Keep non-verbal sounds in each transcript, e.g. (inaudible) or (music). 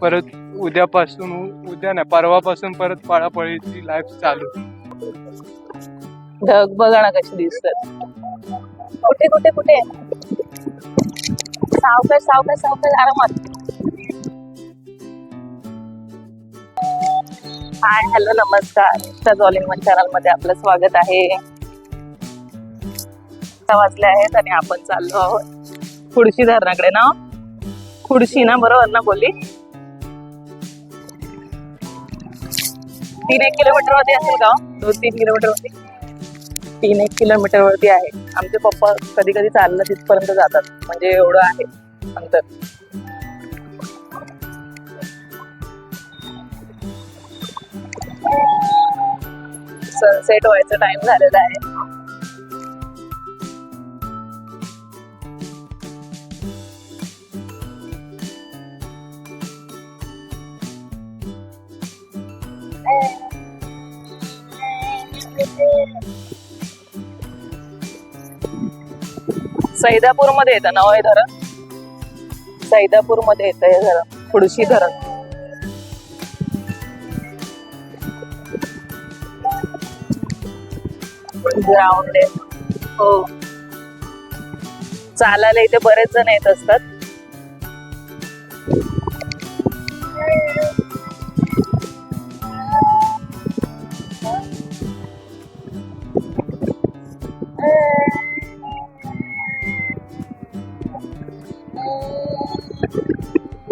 परत उद्यापासून उद्या नाही परवापासून परत पळापळीची लाईफ चालू. ढग बघा ना कशी दिसतात. कुठे कुठे कुठे? सावकाश सावकाश सावकाश आरामात. हाय हॅलो नमस्कार. इंस्टा इन चॅनलमध्ये आपलं स्वागत आहे. आता वाजले आहेत आणि आपण चाललो आहोत. खुडशी धरणाकडे ना? खुडशी ना बरोबर ना बोलली? तीन एक किलोमीटर वरती असेल का दोन तीन किलोमीटर वरती. तीन एक किलोमीटर वरती आहे. आमचे पप्पा कधी कधी चाललं तिथपर्यंत जातात. म्हणजे एवढं आहे अंतर. सनसेट व्हायचा टाइम झालेला आहे. सैदापूरमध्ये येतं. नाव हे धरण. सैदापूरमध्ये येतं हे धरण. खुडशी धरण. ग्राउंड आहे. हो. चालायला इथे बरेच जण येत असतात.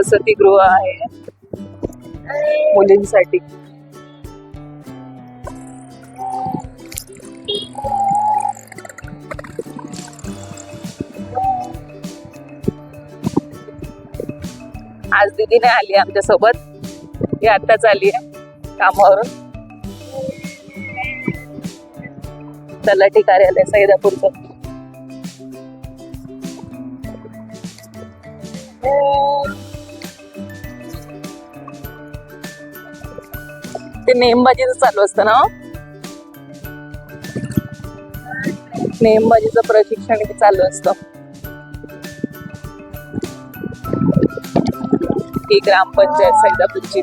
वसतिगृह आहे. मुलींसाठी. आज दीदीने आली आमच्यासोबत ही आत्ताच आली आहे कामावरून. तलाठी कार्यालय सैदापूरचं. ते नेमबाजीचं चालू असतं ना हो? नेमबाजीचं प्रशिक्षण चालू असतं. ही ग्रामपंचायत सैदापूरची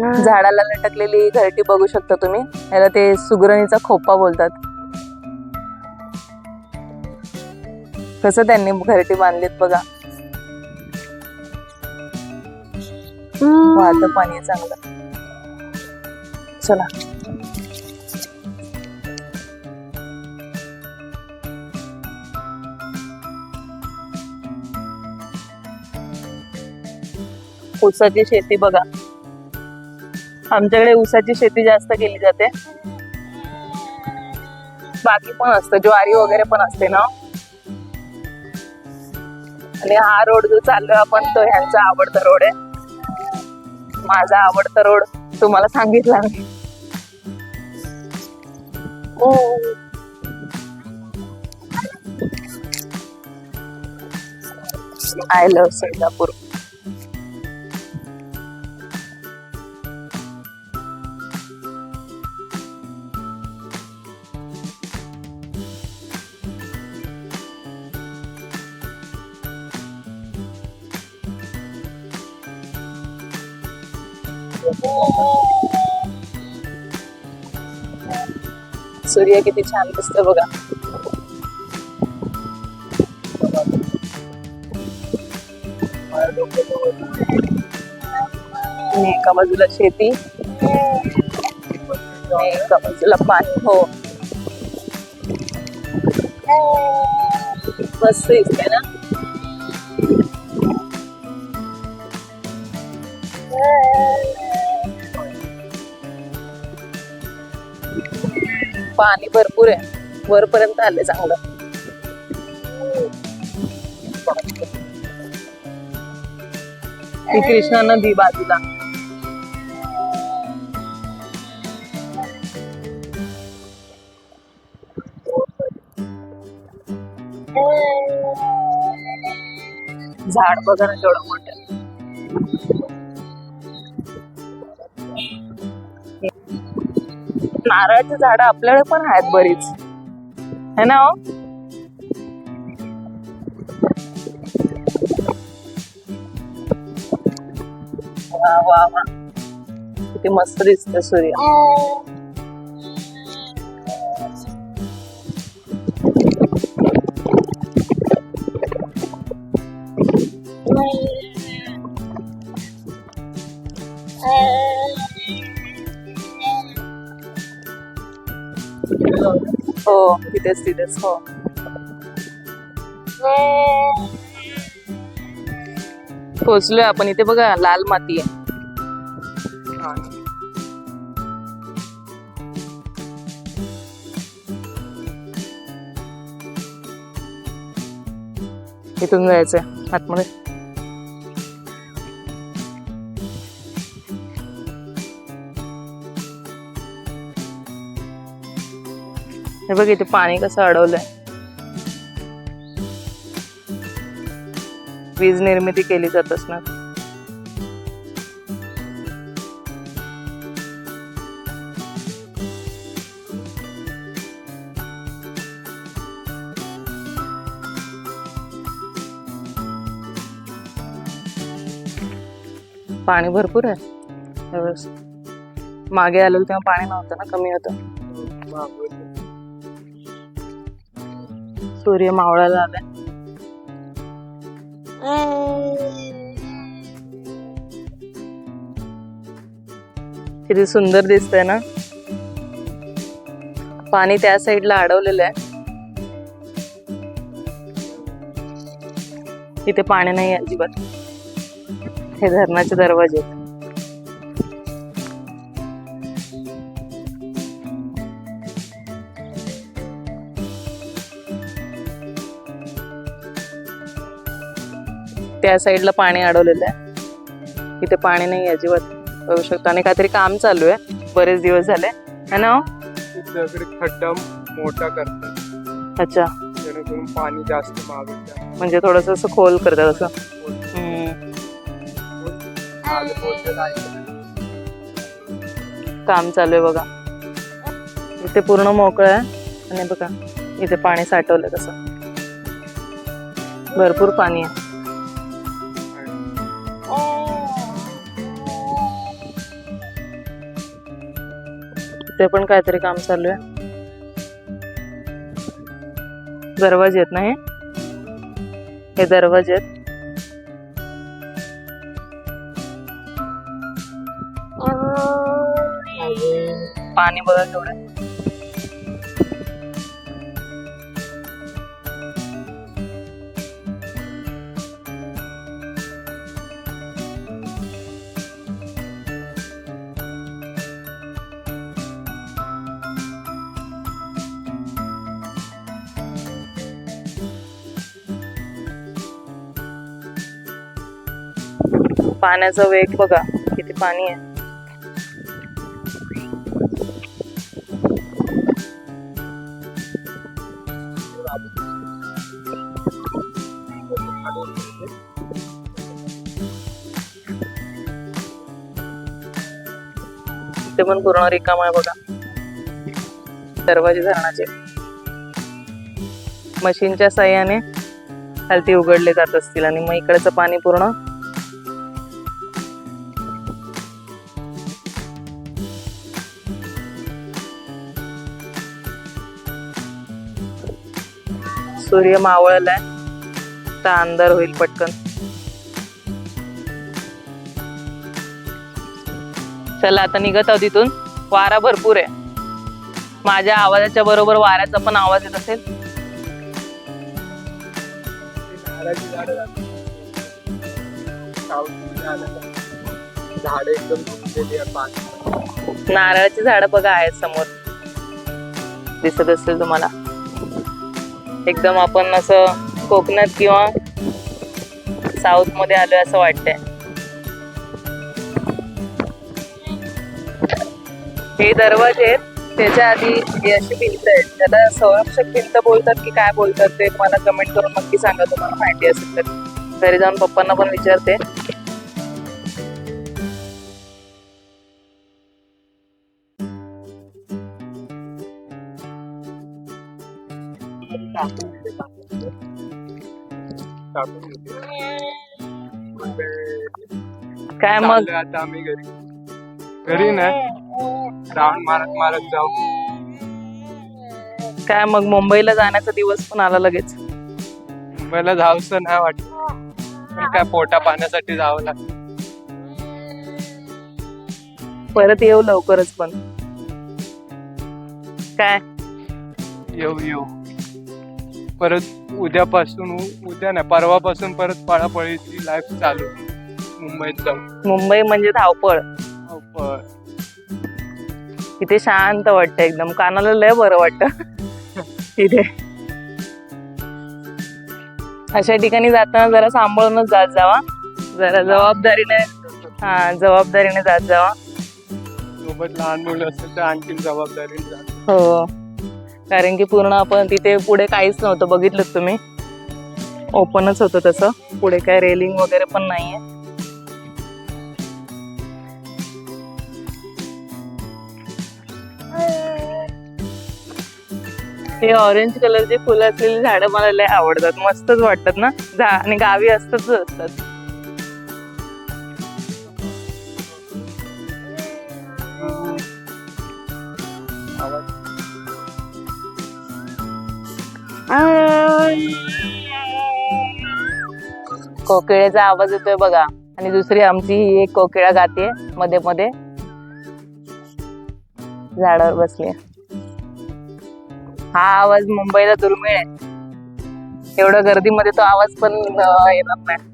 झाडाला लटकलेली घरटी बघू शकता तुम्ही. याला ते सुगरणीचा खोपा बोलतात. कसं त्यांनी घरटी बांधलीत बघा. वाहतं पाणी चांगलं. चला. ऊसाची शेती बघा. आमच्याकडे ऊसाची शेती जास्त केली जाते. बाकी पण असतं ज्वारी वगैरे पण असते ना. आणि हा रोड जो चाललोय आपण तो ह्यांचा आवडता रोड आहे. माझा आवडता रोड तुम्हाला सांगितला मी. ओ. आय लव्ह सैदापूर सूर्य किती छान दिसतो बघा. आणि एका बाजूला शेती. एका बाजूला पाणी हो. मस्त दिसते ना? पाणी भरपूर आहे. वरपर्यंत आले चांगलं. ही कृष्णा नदी बाजूला. झाड बघा ना केवढं मोठं नारळाची झाडं आपल्याकडे पण आहेत बरीच. है ना हो? वा वा वा. किती मस्त दिसत सूर्य. हो तिथेच तिथेच हो. पोचलोय आपण इथे बघा लाल माती आहे. इथून जायचंय आतमध्ये. हे बघ इथे पाणी कसं अडवलंय. वीज निर्मिती केली जात असणार पाणी भरपूर आहे. मागे आलेलं तेव्हा पाणी नव्हतं ना कमी होतं. हो, सूर्य मावळायला आलाय किती सुंदर दिसतंय ना? पाणी त्या साईडला अडवलेलं आहे. इथे पाणी नाही अजिबात. हे धरणाचे दरवाजे आहेत. त्या साईडला पाणी अडवलेलं आहे. इथे पाणी नाही अजिबात बघू शकतो. आणि काहीतरी काम चालू आहे. बरेच दिवस झाले. है ना हो? खड्डा मोठा करतात. अच्छा. पाणी जास्त. म्हणजे थोडस असं खोल करतात असं. काम चालू आहे बघा. इथे पूर्ण मोकळं आहे. आणि बघा इथे पाणी साठवलं कसं भरपूर पाणी आहे. इथे पण काहीतरी काम चालू आहे. दरवाजे आहेत ना हे? हे दरवाजे आहेत. पाणी बघा केवढं. पाण्याचा वेग बघा किती पाणी आहे. ते पण पूर्ण रिकाम आहे बघा. दरवाजे धरणाचे. मशीनच्या साह्याने खालती उघडले जात असतील आणि मग इकडचं पाणी पूर्ण सूर्य मावळलाय. तर अंधार होईल पटकन. चला आता निघत आहोत इथून. वारा भरपूर आहे. माझ्या आवाजाच्या बरोबर वाऱ्याचा पण आवाज येत असेल. नारळाची झाडं बघा आहेत समोर. दिसत असेल तुम्हाला. एकदम आपण असं कोकणात किंवा साऊथमध्ये आलो असं वाटतंय. हे दरवाजे आहेत त्याच्या आधी जे अशी भिंत आहे त्याला संरक्षक भिंत बोलतात की काय बोलतात ते मला कमेंट करून नक्की सांगा तुम्हाला माहिती असेल तर. घरी जाऊन पप्पांना पण विचारते. काय मग? चाललोय आता आम्ही घरी. घरी राऊंड मारत मारत जाऊ. काय मग मुंबईला जाण्याचा दिवस पण आला लगेच. मुंबईला जाऊस नाही वाटत. पण काय पोटा पाण्यासाठी जावं लागतं. परत येऊ लवकरच पण. काय? येऊ येऊ. परत उद्यापासून उद्या नाही परवापासून परत पळापळीची लाईफ चालू. मुंबईत जाऊ मुंबई म्हणजे धावपळ. प- इथे शांत वाटतं एकदम. कानाला लय बरं वाटतं. तिथे अशा ठिकाणी जाताना जरा सांभाळूनच जात जावा. जरा जबाबदारीने हा जबाबदारीने जात जावा. सोबत लहान मुलं असेल तर आणखीन जबाबदारी जाते. हो. कारण की पूर्ण आपण तिथे पुढे काहीच नव्हतं बघितलं तुम्ही. ओपनच होतं तसं. पुढे काय रेलिंग वगैरे पण नाहीये. हे ऑरेंज कलरचे फुलं असलेली झाडं मला लय आवडतात. मस्तच वाटतात ना? झा आणि गावी असतातच असतात. कोकिळेचा आवाज येतोय बघा. आणि दुसरी आमची ही एक कोकिळा गाते मध्ये मध्ये. झाडावर बसले हा आवाज मुंबईला दुर्मिळ आहे. एवढं गर्दीमध्ये तो आवाज पण येणार नाही.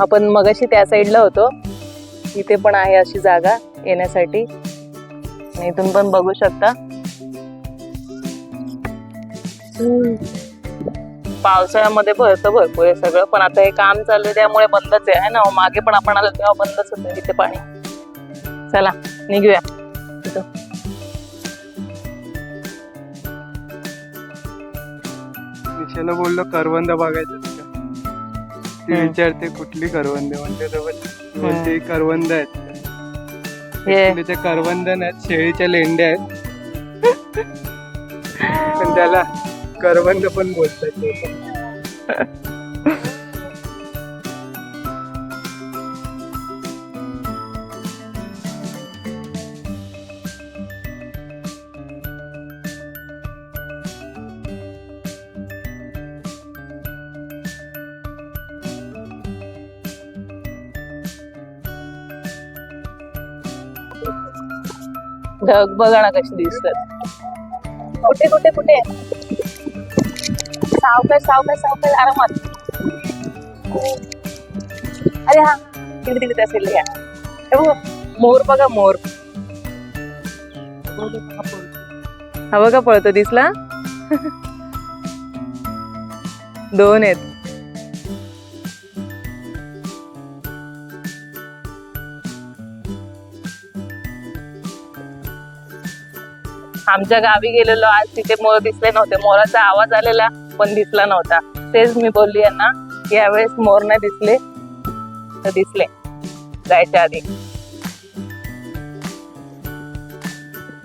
आपण मगाशी त्या साईडला होतो. इथे पण आहे अशी जागा येण्यासाठी. इथून पण बघू शकता. पावसाळ्यामध्ये भरतं भरपूर आहे सगळं पण आता हे काम चालू आहे त्यामुळे बंदच आहे ना? मागे पण आपण आलो तेव्हा बंदच होतं तिथे पाणी. चला निघूया. निशाला बोललो करवंद बघायचं ती. विचारते कुठली करवंद? म्हणते करवंद आहेत? हे. Actually ते करवंद नाहीत शेळीच्या लेंड्या आहेत. त्याला करवंद पण बोलतात (laughs) ढग बघा ना कशी दिसतात. कुठे कुठे कुठे? सावकाश सावकाश सावकाश आरामात. अरे हा तिकडे तिकडे असेल घ्या. मोर बघा मोर. हा बघा पळतो दिसला? (laughs) दोन आहेत. आमच्या गावी गेलेलो आज तिथे मोर दिसले नव्हते. मोराचा आवाज आलेला पण दिसला नव्हता. तेच मी बोलली यांना की यावेळेस मोर नाही दिसले तर दिसले. जायच्या आधी.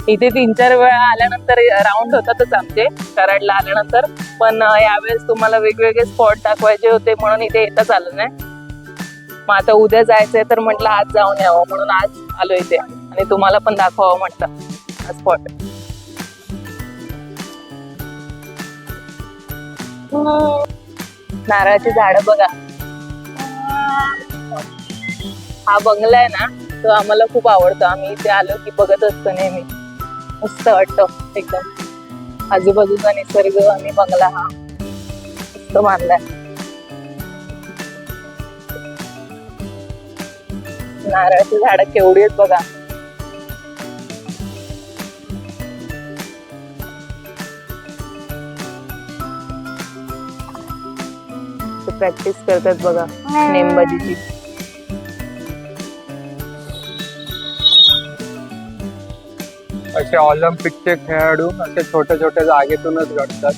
इथे तीन चार वेळा आल्यानंतर राऊंड होतातच आमचे कराडला आल्यानंतर. पण यावेळेस तुम्हाला वेगवेगळे स्पॉट दाखवायचे होते म्हणून इथे येताच आलं नाही. मग आता उद्या जायचंय तर म्हटलं आज जाऊन यावं म्हणून आज आलो इथे. आणि तुम्हाला पण दाखवावं म्हटलं स्पॉट नारळाची झाड बघा. हा बंगला आहे ना तो आम्हाला खूप आवडतो. आम्ही इथे आलो की बघत असतो नेहमी. मस्त वाटतं एकदम. आजूबाजूचा निसर्ग आणि बंगला हा मस्त बांधलाय नारळाची झाड केवढी आहेत बघा. प्रॅक्टिस करतात बघा. नेमबाजीची. असे ऑलिम्पिकचे खेळाडू असे छोट्या छोट्या जागेतूनच घडतात.